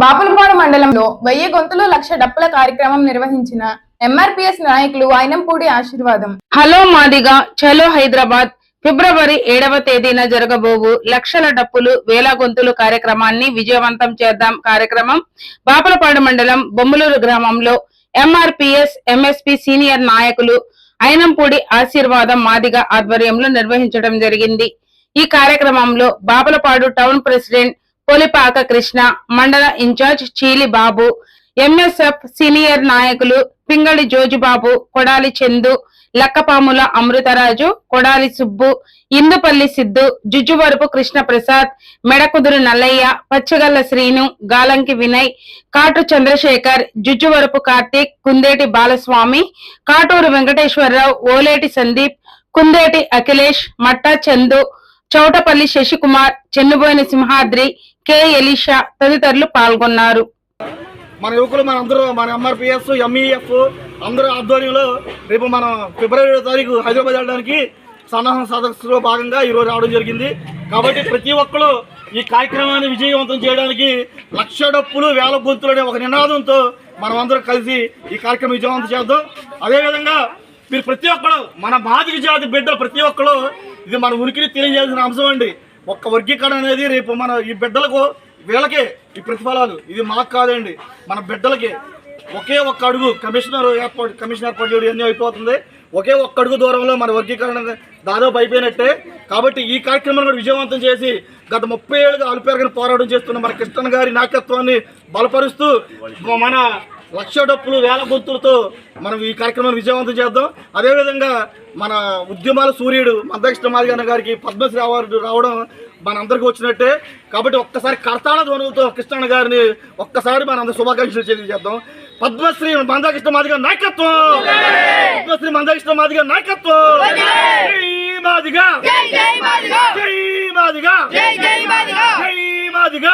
బాపులపాడు మండలంలో వెయ్యి గొంతులు లక్ష డప్పుల కార్యక్రమం నిర్వహించిన ఎంఆర్పిఎస్ నాయకులు అయినంపూడి ఆశీర్వాదం. హలో మాదిగా చలో హైదరాబాద్. ఫిబ్రవరి ఏడవ తేదీన జరగబోవు లక్షల డప్పులు వేల గొంతులు కార్యక్రమాన్ని విజయవంతం చేద్దాం కార్యక్రమం. బాపలపాడు మండలం బొమ్మలూరు గ్రామంలో ఎంఆర్పిఎస్ ఎంఎస్పి సీనియర్ నాయకులు అయినంపూడి ఆశీర్వాదం మాదిగ ఆధ్వర్యంలో నిర్వహించడం జరిగింది. ఈ కార్యక్రమంలో బాపలపాడు టౌన్ ప్రెసిడెంట్ పొలిపాక కృష్ణ మండల incharge Cheeli Babu MSF senior నాయకులు పింగళి జోజుబాబు కొడాలి చందు లక్కపాముల అమృతరాజు కొడాలి సుబ్బు ఇందుపల్లి సిద్ధు జుజ్జువరపు కృష్ణ ప్రసాద్ మెడకుదురు నల్లయ్య పచ్చగల్ల శ్రీను గాలంకి వినయ్ కాటు చంద్రశేఖర్ జుజ్జువరపు కార్తీక్ కుందేటి బాలస్వామి కాటూరు వెంకటేశ్వరరావు ఓలేటి సందీప్ కుందేటి అఖిలేష్ మట్టా చందు చౌటపల్లి శశికుమార్ చెన్నుబోయిన సింహాద్రి కె ఎలీషా తదితరులు పాల్గొన్నారు. మన యువకులు మన అందరూ మన ఎంఆర్పిఎస్ ఎంఈఎఫ్ అందరూ ఆధ్వర్యంలో రేపు మనం ఫిబ్రవరి తారీఖు హైదరాబాద్ వెళ్ళడానికి సన్నాహం సదస్సులో భాగంగా ఈరోజు రావడం జరిగింది. కాబట్టి ప్రతి ఒక్కరు ఈ కార్యక్రమాన్ని విజయవంతం చేయడానికి లక్ష డప్పులు వేల గొంతులు అనే ఒక నినాదంతో మనం అందరం కలిసి ఈ కార్యక్రమం విజయవంతం చేద్దాం. అదేవిధంగా మీరు ప్రతి ఒక్కరు మన మాదిక జాతి బిడ్డలు ప్రతి ఒక్కరు ఇది మన ఉనికిని తెలియజేయాల్సిన అంశం అండి. ఒక్క వర్గీకరణ అనేది రేపు మన ఈ బిడ్డలకు వీళ్ళకే ఈ ప్రతిఫలాలు. ఇది మాకు కాదండి. మన బిడ్డలకే ఒకే ఒక్క అడుగు కమిషనర్ ఏర్పాటు కమిషన్ ఏర్పాటు చేయడం అన్నీ అయిపోతుంది. ఒకే ఒక్క అడుగు దూరంలో మన వర్గీకరణ దాదాపు అయిపోయినట్టే. కాబట్టి ఈ కార్యక్రమాన్ని కూడా విజయవంతం చేసి గత ముప్పై ఏళ్ళుగా అలుపెరగని పోరాటం చేస్తున్న మన కృష్ణన్ గారి నాయకత్వాన్ని బలపరుస్తూ మన లక్ష డప్పులు వేల గొంతులతో మనం ఈ కార్యక్రమాన్ని విజయవంతం చేద్దాం. అదేవిధంగా మన ఉద్యమాల సూర్యుడు మందకృష్ణ మాదిగన్న గారికి పద్మశ్రీ అవార్డు రావడం మనందరికీ వచ్చినట్టే. కాబట్టి ఒక్కసారి కర్తాళ ధ్వనులతో కృష్ణ గారిని ఒక్కసారి మన అందరి శుభాకాంక్షలు తెలియజేద్దాం. పద్మశ్రీ మందకృష్ణ మాదిగ నాయకత్వం! పద్మశ్రీ మందకృష్ణ మాదిగ నాయకత్వం మాదిగ జై మాదిగ! మాదిగ మాదిగ!